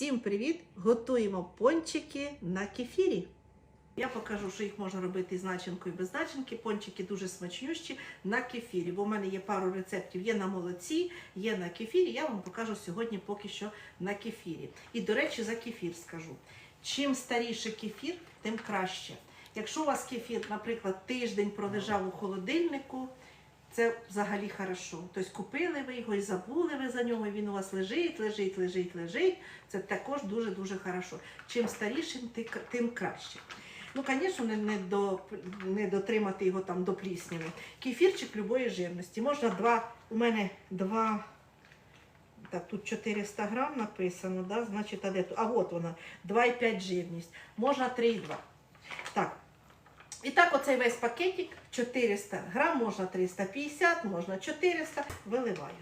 Всім привіт! Готуємо пончики на кефірі. Я покажу, що їх можна робити з начинкою і без начинки. Пончики дуже смачнющі на кефірі. Бо в мене є пару рецептів: є на молоці, є на кефірі. Я вам покажу сьогодні поки що на кефірі. І, до речі, за кефір скажу. Чим старіше кефір, тим краще. Якщо у вас кефір, наприклад, тиждень пролежав у холодильнику, це взагалі хорошо. Тобто купили ви його і забули ви за нього, і він у вас лежить, лежить, лежить, лежить. Це також дуже-дуже хорошо. Чим старішим, тим краще. Ну, звісно, не, до, не дотримати його там до плісняви. Кефірчик любої жирності. Можна два, у мене два, так, тут 400 грам написано, да? значить, а де? А от вона, 2,5 жирність. Можна 3,2. Так. І так, оцей весь пакетик 400 грам, можна 350, можна 400, виливаю.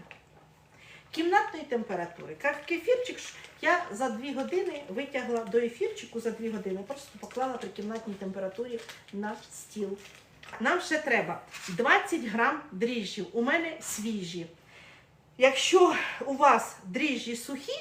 Кімнатної температури. Кефірчик я за 2 години витягла до ефірчику за 2 години, просто поклала при кімнатній температурі на стіл. Нам ще треба 20 грам дріжджів. У мене свіжі. Якщо у вас дріжджі сухі,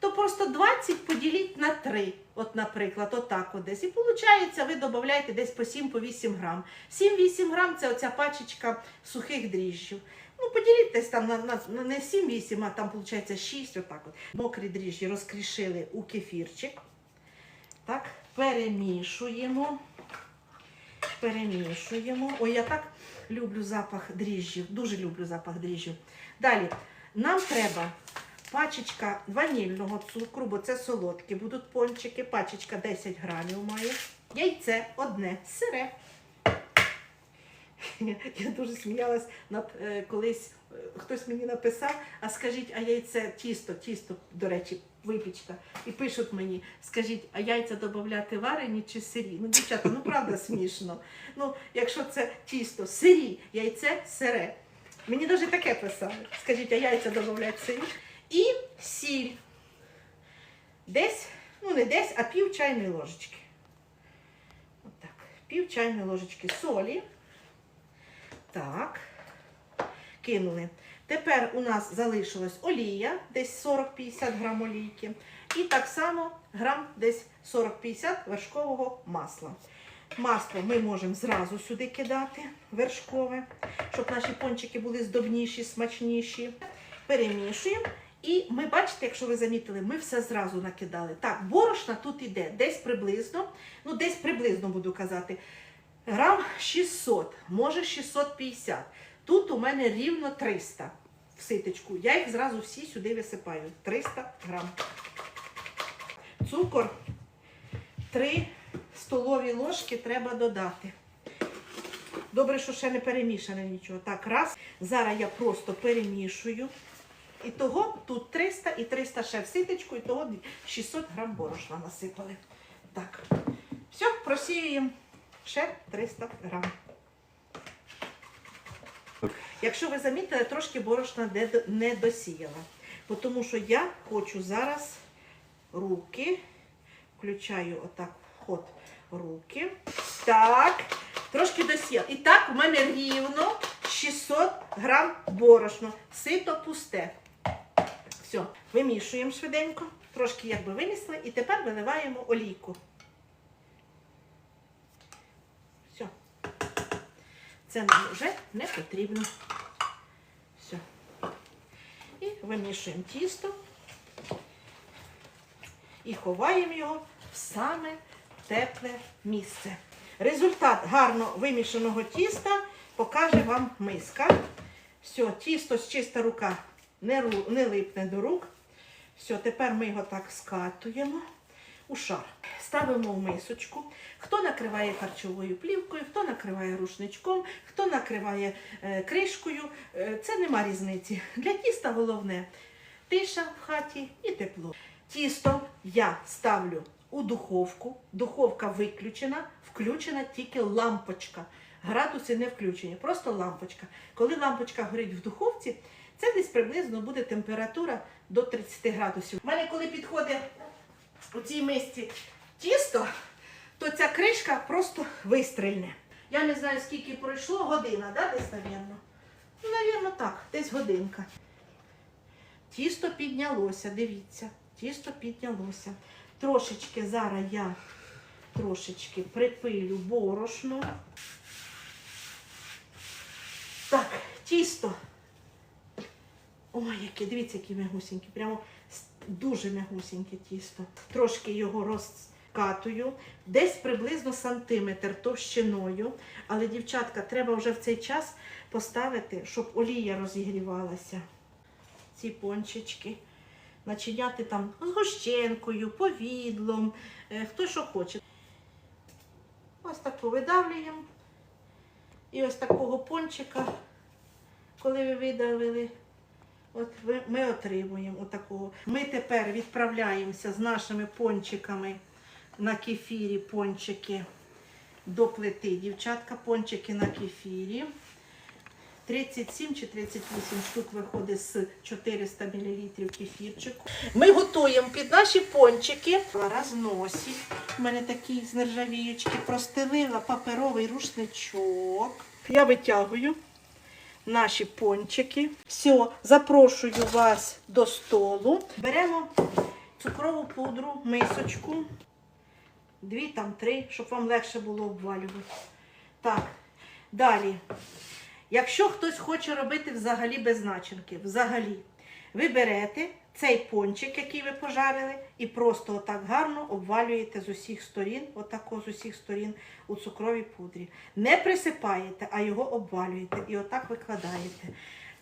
то просто 20 поділіть на 3. От, наприклад, отак от десь. І виходить, ви додаєте десь по 7-8 грам. 7-8 грам це оця пачечка сухих дріжджів. Ну, поділіть там на, на не 7-8, а там виходить 6, отак от. Мокрі дріжджі розкрішили у кефірчик. Так, перемішуємо. Перемішуємо. Ой, я так люблю запах дріжджів. Дуже люблю запах дріжджів. Далі, нам треба пачечка ванільного цукру, бо це солодкі будуть пончики. Пачечка 10 грамів має. Яйце одне, сире. Я дуже сміялась е, колись е, хтось мені написав, а скажіть, а яйце тісто, тісто, до речі, випічка. І пишуть мені, скажіть, а яйця додати варені чи сирі? Ну, дівчата, ну правда смішно. Ну, якщо це тісто, сирі, яйце сире. Мені навіть таке писали. Скажіть, а яйця додати сирі? І сіль. Десь, ну не десь, а пів чайної ложечки. Отак. Пів чайної ложечки солі. Так. Кинули. Тепер у нас залишилась олія, десь 40-50 грам олійки. І так само грам десь 40-50 вершкового масла. Масло ми можемо зразу сюди кидати, вершкове, щоб наші пончики були здобніші, смачніші. Перемішуємо. І ми бачите, якщо ви замітили, ми все зразу накидали. Так, борошна тут іде десь приблизно, ну десь приблизно буду казати, грам 600, може 650. Тут у мене рівно 300 в ситочку. Я їх зразу всі сюди висипаю. 300 грам. Цукор 3 столові ложки треба додати. Добре, що ще не перемішане нічого. Так, раз. Зараз я просто перемішую. І того тут 300 і 300 ще в ситочку, і того 600 грам борошна насипали. Так. Все, просіюємо ще 300 грам. Якщо ви замітили, трошки борошна не досіяла. Тому що я хочу зараз руки, включаю отак вход руки. Так, трошки досіяла. І так, у мене рівно 600 грам борошно. Сито пусте. Все, вимішуємо швиденько, трошки якби винесли, і тепер виливаємо олійку. Все. Це нам вже не потрібно. Все. І вимішуємо тісто і ховаємо його в саме тепле місце. Результат гарно вимішаного тіста покаже вам миска. Все, тісто з чиста рука не, ру- не липне до рук. Все, тепер ми його так скатуємо у шар. Ставимо в мисочку. Хто накриває харчовою плівкою, хто накриває рушничком, хто накриває е, кришкою. Е, це нема різниці. Для тіста головне тиша в хаті і тепло. Тісто я ставлю у духовку. Духовка виключена, включена тільки лампочка. Градуси не включені, просто лампочка. Коли лампочка горить в духовці, це десь приблизно буде температура до 30 градусів. У мене, коли підходить у цій мисці тісто, то ця кришка просто вистрільне. Я не знаю, скільки пройшло, година, да, десь, навірно? Ну, навірно, так, десь годинка. Тісто піднялося, дивіться. Тісто піднялося. Трошечки зараз я трошечки припилю борошно. Так, тісто. Ой, дивіться, які м'ягусінькі. Прямо дуже м'ягусіньке тісто. Трошки його розкатую, десь приблизно сантиметр товщиною. Але, дівчатка, треба вже в цей час поставити, щоб олія розігрівалася. Ці пончички. Начиняти там з гущенкою, повідлом, е, хто що хоче. Ось таку видавлюємо. І ось такого пончика, коли ви видавили, от ви- ми отримуємо отакого. Ми тепер відправляємося з нашими пончиками на кефірі, пончики до плити. Дівчатка, пончики на кефірі. 37 чи 38 штук виходить з 400 мл кефірчику. Ми готуємо під наші пончики. Розносі. У мене такі з нержавіючки простелила паперовий рушничок. Я витягую наші пончики. Все, запрошую вас до столу. Беремо цукрову пудру, мисочку. Дві там три, щоб вам легше було обвалювати. Так, далі. Якщо хтось хоче робити взагалі без начинки, взагалі, ви берете цей пончик, який ви пожарили, і просто отак гарно обвалюєте з усіх сторін, отако з усіх сторін у цукровій пудрі. Не присипаєте, а його обвалюєте і отак викладаєте.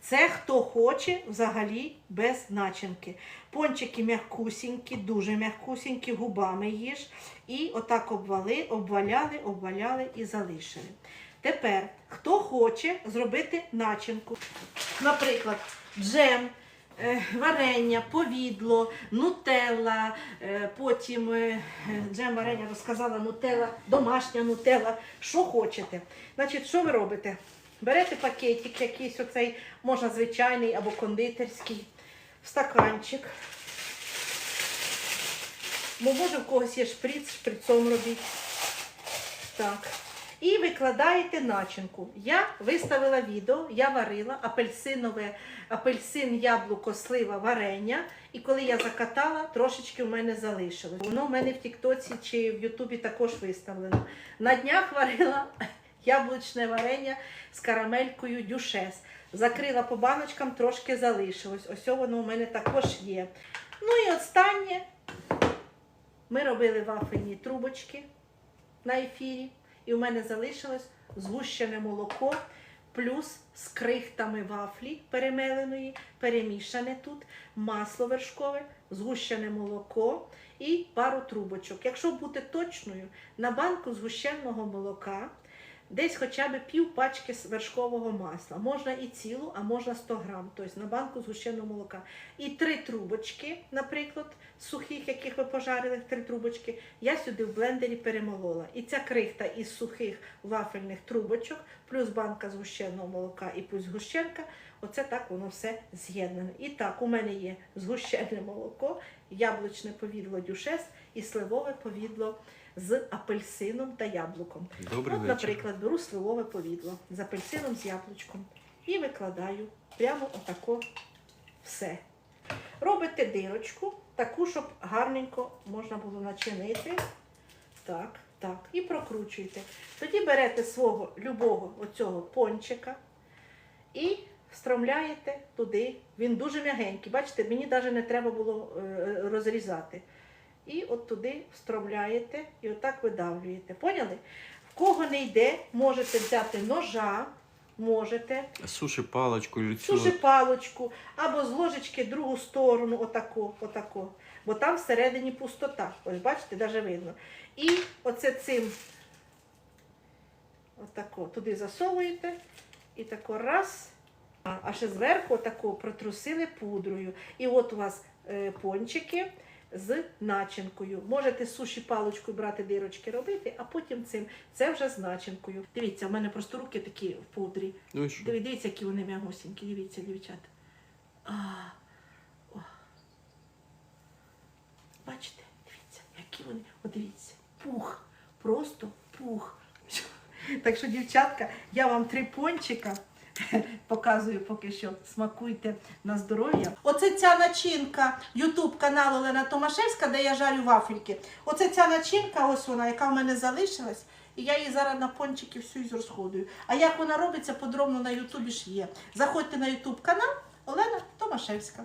Це хто хоче взагалі без начинки. Пончики м'якусінькі, дуже м'якусінькі, губами їж. І отак обвали, обваляли, обваляли і залишили. Тепер, хто хоче зробити начинку, наприклад, джем, варення, повідло, нутелла, е, потім е, джем варення розказала нутелла, домашня нутелла, що хочете. Значить, що ви робите? Берете пакетик якийсь оцей, можна звичайний або кондитерський, стаканчик. Бо може в когось є шприц, шприцом робіть. Так. І викладаєте начинку. Я виставила відео, я варила апельсинове, апельсин, яблуко, слива, варення. І коли я закатала, трошечки в мене залишилось. Воно в мене в Тіктоці чи в Ютубі також виставлено. На днях варила яблучне варення з карамелькою дюшес. Закрила по баночкам, трошки залишилось. Ось воно у мене також є. Ну і останнє. Ми робили вафельні трубочки на ефірі. І у мене залишилось згущене молоко, плюс з крихтами вафлі перемеленої, перемішане тут, масло вершкове, згущене молоко і пару трубочок. Якщо бути точною, на банку згущеного молока десь хоча б пів пачки вершкового масла. Можна і цілу, а можна 100 грам, тобто на банку згущеного молока. І три трубочки, наприклад, сухих, яких ви пожарили, три трубочки, я сюди в блендері перемолола. І ця крихта із сухих вафельних трубочок, плюс банка згущеного молока і плюс згущенка, оце так воно все з'єднане. І так, у мене є згущене молоко, яблучне повідло дюшес і сливове повідло з апельсином та яблуком. Добрий От, вечір. наприклад, беру сливове повідло з апельсином з яблучком і викладаю прямо отако все. Робите дирочку, таку, щоб гарненько можна було начинити. Так, так. І прокручуєте. Тоді берете свого любого оцього пончика і встромляєте туди. Він дуже м'ягенький. Бачите, мені навіть не треба було е, розрізати. І от туди встромляєте і отак видавлюєте. Поняли? В кого не йде, можете взяти ножа, можете, Суши паличку, цю суши палочку, або з ложечки другу сторону, отако, отако. Бо там всередині пустота. Ось бачите, навіть видно. І оце цим отако туди засовуєте і тако раз. А ще зверху отако протрусили пудрою. І от у вас е, пончики з начинкою. Можете суші паличкою брати дирочки робити, а потім цим. Це вже з начинкою. Дивіться, у мене просто руки такі в пудрі. Ну Дивіться, які вони м'ягусінькі, дивіться, дівчата. А, о. Бачите, дивіться, які вони. О, дивіться, пух, просто пух. Так що, дівчатка, я вам три пончика Показую поки що. Смакуйте на здоров'я. Оце ця начинка Ютуб каналу Олена Томашевська, де я жарю вафельки. Оце ця начинка, ось вона, яка в мене залишилась. І я її зараз на пончики всю і розходую. А як вона робиться, подробно на Ютубі ж є. Заходьте на Ютуб канал Олена Томашевська.